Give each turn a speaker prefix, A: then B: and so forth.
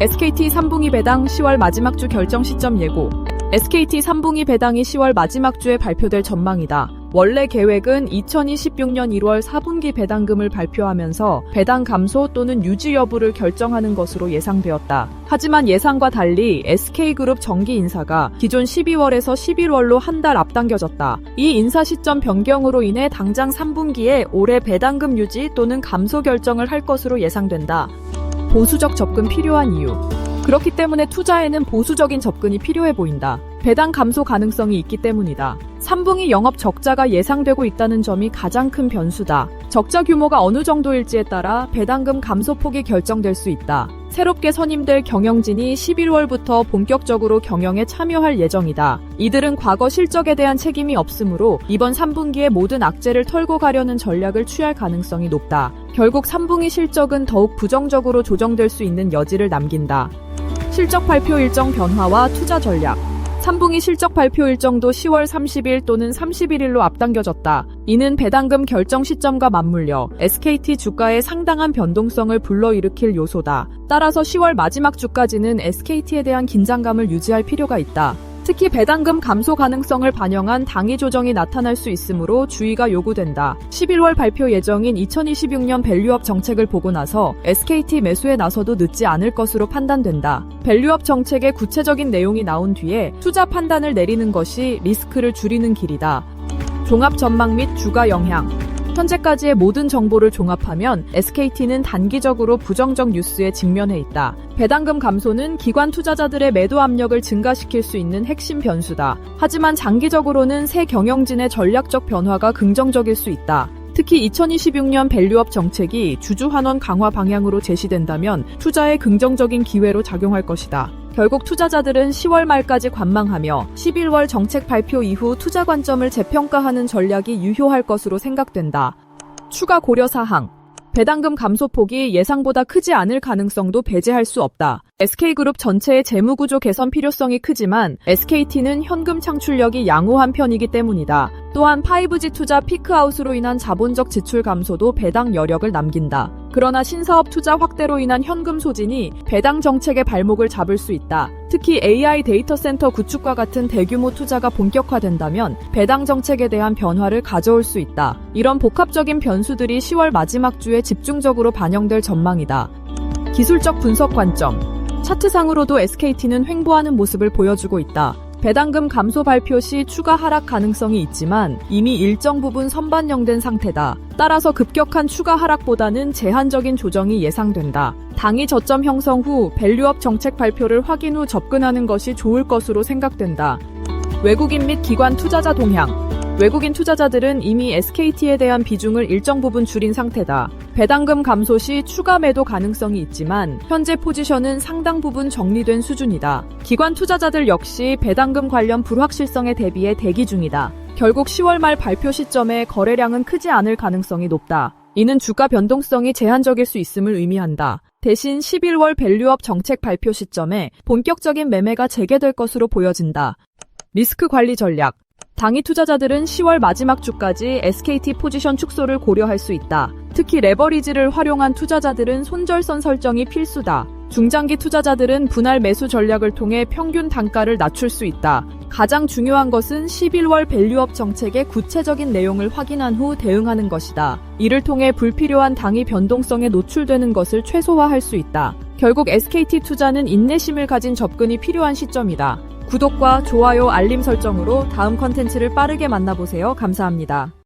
A: SKT 3분기 배당 10월 마지막 주 결정 시점 예고. SKT 3분기 배당이 10월 마지막 주에 발표될 전망이다. 원래 계획은 2026년 1월 4분기 배당금을 발표하면서 배당 감소 또는 유지 여부를 결정하는 것으로 예상되었다. 하지만 예상과 달리 SK그룹 정기 인사가 기존 12월에서 11월로 한 달 앞당겨졌다. 이 인사 시점 변경으로 인해 당장 3분기에 올해 배당금 유지 또는 감소 결정을 할 것으로 예상된다. 보수적 접근 필요한 이유. 그렇기 때문에 투자에는 보수적인 접근이 필요해 보인다. 배당 감소 가능성이 있기 때문이다. 3분기 영업 적자가 예상되고 있다는 점이 가장 큰 변수다. 적자 규모가 어느 정도일지에 따라 배당금 감소 폭이 결정될 수 있다. 새롭게 선임될 경영진이 11월부터 본격적으로 경영에 참여할 예정이다. 이들은 과거 실적에 대한 책임이 없으므로 이번 3분기에 모든 악재를 털고 가려는 전략을 취할 가능성이 높다. 결국 3분기 실적은 더욱 부정적으로 조정될 수 있는 여지를 남긴다. 실적 발표 일정 변화와 투자 전략. 3분기 실적 발표 일정도 10월 30일 또는 31일로 앞당겨졌다. 이는 배당금 결정 시점과 맞물려 SKT 주가의 상당한 변동성을 불러일으킬 요소다. 따라서 10월 마지막 주까지는 SKT에 대한 긴장감을 유지할 필요가 있다. 특히 배당금 감소 가능성을 반영한 당위 조정이 나타날 수 있으므로 주의가 요구된다. 11월 발표 예정인 2026년 밸류업 정책을 보고 나서 SKT 매수에 나서도 늦지 않을 것으로 판단된다. 밸류업 정책의 구체적인 내용이 나온 뒤에 투자 판단을 내리는 것이 리스크를 줄이는 길이다. 종합 전망 및 주가 영향. 현재까지의 모든 정보를 종합하면 SKT는 단기적으로 부정적 뉴스에 직면해 있다. 배당금 감소는 기관 투자자들의 매도 압력을 증가시킬 수 있는 핵심 변수다. 하지만 장기적으로는 새 경영진의 전략적 변화가 긍정적일 수 있다. 특히 2026년 밸류업 정책이 주주 환원 강화 방향으로 제시된다면 투자에 긍정적인 기회로 작용할 것이다. 결국 투자자들은 10월 말까지 관망하며 11월 정책 발표 이후 투자 관점을 재평가하는 전략이 유효할 것으로 생각된다. 추가 고려 사항. 배당금 감소폭이 예상보다 크지 않을 가능성도 배제할 수 없다. SK그룹 전체의 재무구조 개선 필요성이 크지만 SKT는 현금 창출력이 양호한 편이기 때문이다. 또한 5G 투자 피크아웃으로 인한 자본적 지출 감소도 배당 여력을 남긴다. 그러나 신사업 투자 확대로 인한 현금 소진이 배당 정책의 발목을 잡을 수 있다. 특히 AI 데이터 센터 구축과 같은 대규모 투자가 본격화된다면 배당 정책에 대한 변화를 가져올 수 있다. 이런 복합적인 변수들이 10월 마지막 주에 집중적으로 반영될 전망이다. 기술적 분석 관점. 차트상으로도 SKT는 횡보하는 모습을 보여주고 있다. 배당금 감소 발표 시 추가 하락 가능성이 있지만 이미 일정 부분 선반영된 상태다. 따라서 급격한 추가 하락보다는 제한적인 조정이 예상된다. 당이 저점 형성 후 밸류업 정책 발표를 확인 후 접근하는 것이 좋을 것으로 생각된다. 외국인 및 기관 투자자 동향. 외국인 투자자들은 이미 SKT에 대한 비중을 일정 부분 줄인 상태다. 배당금 감소 시 추가 매도 가능성이 있지만 현재 포지션은 상당 부분 정리된 수준이다. 기관 투자자들 역시 배당금 관련 불확실성에 대비해 대기 중이다. 결국 10월 말 발표 시점에 거래량은 크지 않을 가능성이 높다. 이는 주가 변동성이 제한적일 수 있음을 의미한다. 대신 11월 밸류업 정책 발표 시점에 본격적인 매매가 재개될 것으로 보여진다. 리스크 관리 전략. 당위 투자자들은 10월 마지막 주까지 SKT 포지션 축소를 고려할 수 있다. 특히 레버리지를 활용한 투자자들은 손절선 설정이 필수다. 중장기 투자자들은 분할 매수 전략을 통해 평균 단가를 낮출 수 있다. 가장 중요한 것은 11월 밸류업 정책의 구체적인 내용을 확인한 후 대응하는 것이다. 이를 통해 불필요한 당위 변동성에 노출되는 것을 최소화할 수 있다. 결국 SKT 투자는 인내심을 가진 접근이 필요한 시점이다. 구독과 좋아요, 알림 설정으로 다음 컨텐츠를 빠르게 만나보세요. 감사합니다.